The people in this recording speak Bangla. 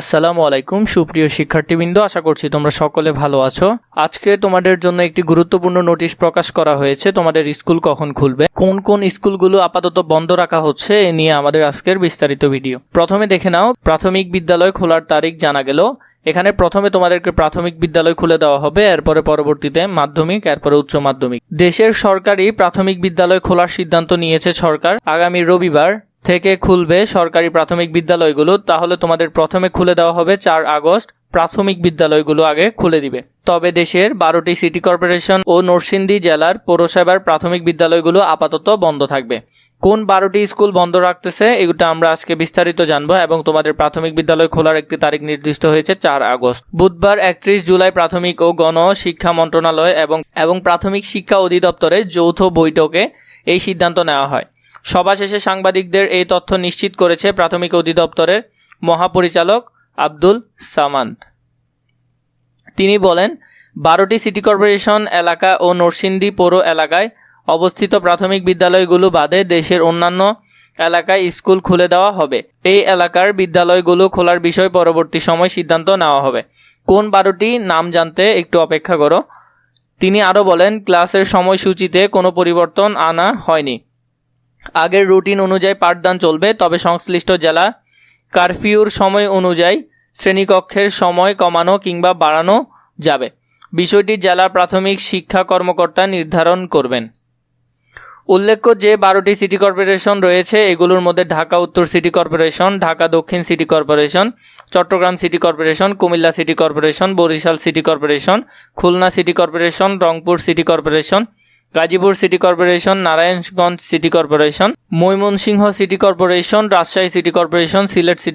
আসসালামু আলাইকুম, সুপ্রিয় শিক্ষার্থীবৃন্দ, আশা করছি তোমরা সকলে ভালো আছো। আজকে তোমাদের জন্য একটি গুরুত্বপূর্ণ নোটিশ প্রকাশ করা হয়েছে, তোমাদের স্কুল কখন খুলবে, কোন কোন স্কুলগুলো আপাতত বন্ধ রাখা হচ্ছে, এ নিয়ে আমাদের আজকের বিস্তারিত ভিডিও। প্রথমে দেখে নাও, প্রাথমিক বিদ্যালয় খোলার তারিখ জানা গেল। এখানে প্রথমে তোমাদেরকে প্রাথমিক বিদ্যালয় খুলে দেওয়া হবে, এরপরে পরবর্তীতে মাধ্যমিক, এরপরে উচ্চ মাধ্যমিক। দেশের সরকারি প্রাথমিক বিদ্যালয় খোলার সিদ্ধান্ত নিয়েছে সরকার আগামী রবিবার। থেকে খুলবে সরকারি প্রাথমিক বিদ্যালয়গুলো, তাহলে তোমাদের প্রথমে খুলে দেওয়া হবে চার আগস্ট। প্রাথমিক বিদ্যালয়গুলো আগে খুলে দিবে। তবে দেশের বারোটি সিটি কর্পোরেশন ও নরসিংদী জেলার পৌরসভার প্রাথমিক বিদ্যালয়গুলো আপাতত বন্ধ থাকবে। কোন বারোটি স্কুল বন্ধ রাখতেছে, এগুলো আমরা আজকে বিস্তারিত জানব এবং তোমাদের প্রাথমিক বিদ্যালয় খোলার একটি তারিখ নির্দিষ্ট হয়েছে চার আগস্ট। বুধবার একত্রিশ জুলাই প্রাথমিক ও গণ শিক্ষা মন্ত্রণালয় এবং এবং প্রাথমিক শিক্ষা অধিদপ্তরের যৌথ বৈঠকে এই সিদ্ধান্ত নেওয়া হয়। সভা শেষে সাংবাদিকদের এই তথ্য নিশ্চিত করেছে প্রাথমিক অধিদপ্তরের মহাপরিচালক আব্দুল সামান্ত তিনি বলেন, বারোটি সিটি কর্পোরেশন এলাকা ও নরসিংদী পৌর এলাকায় অবস্থিত প্রাথমিক বিদ্যালয়গুলো বাদে দেশের অন্যান্য এলাকায় স্কুল খুলে দেওয়া হবে। এই এলাকার বিদ্যালয়গুলো খোলার বিষয়ে পরবর্তী সময় সিদ্ধান্ত নেওয়া হবে। কোন বারোটি নাম জানতে একটু অপেক্ষা করো। তিনি আরও বলেন, ক্লাসের সময়সূচিতে কোনো পরিবর্তন আনা হয়নি। আগের রুটিন অনুযায়ী পাঠদান চলবে, তবে সংশ্লিষ্ট জেলা কারফিউর সময় অনুযায়ী শ্রেণীকক্ষের সময় কমানো কিংবা বাড়ানো যাবে। বিষয়টি জেলা প্রাথমিক শিক্ষা কর্মকর্তা নির্ধারণ করবেন। উল্লেখ্য যে বারোটি সিটি কর্পোরেশন রয়েছে, এগুলোর মধ্যে ঢাকা, উত্তর সিটি কর্পোরেশন, ঢাকা, দক্ষিণ city corporation, Chattogram city corporation, Cumilla city corporation, Barishal city corporation, Khulna city corporation, Rangpur city corporation Gazipur city corporation Narayanganj city corporation Mymensingh city corporation Rajshahi city corporation Sylhet city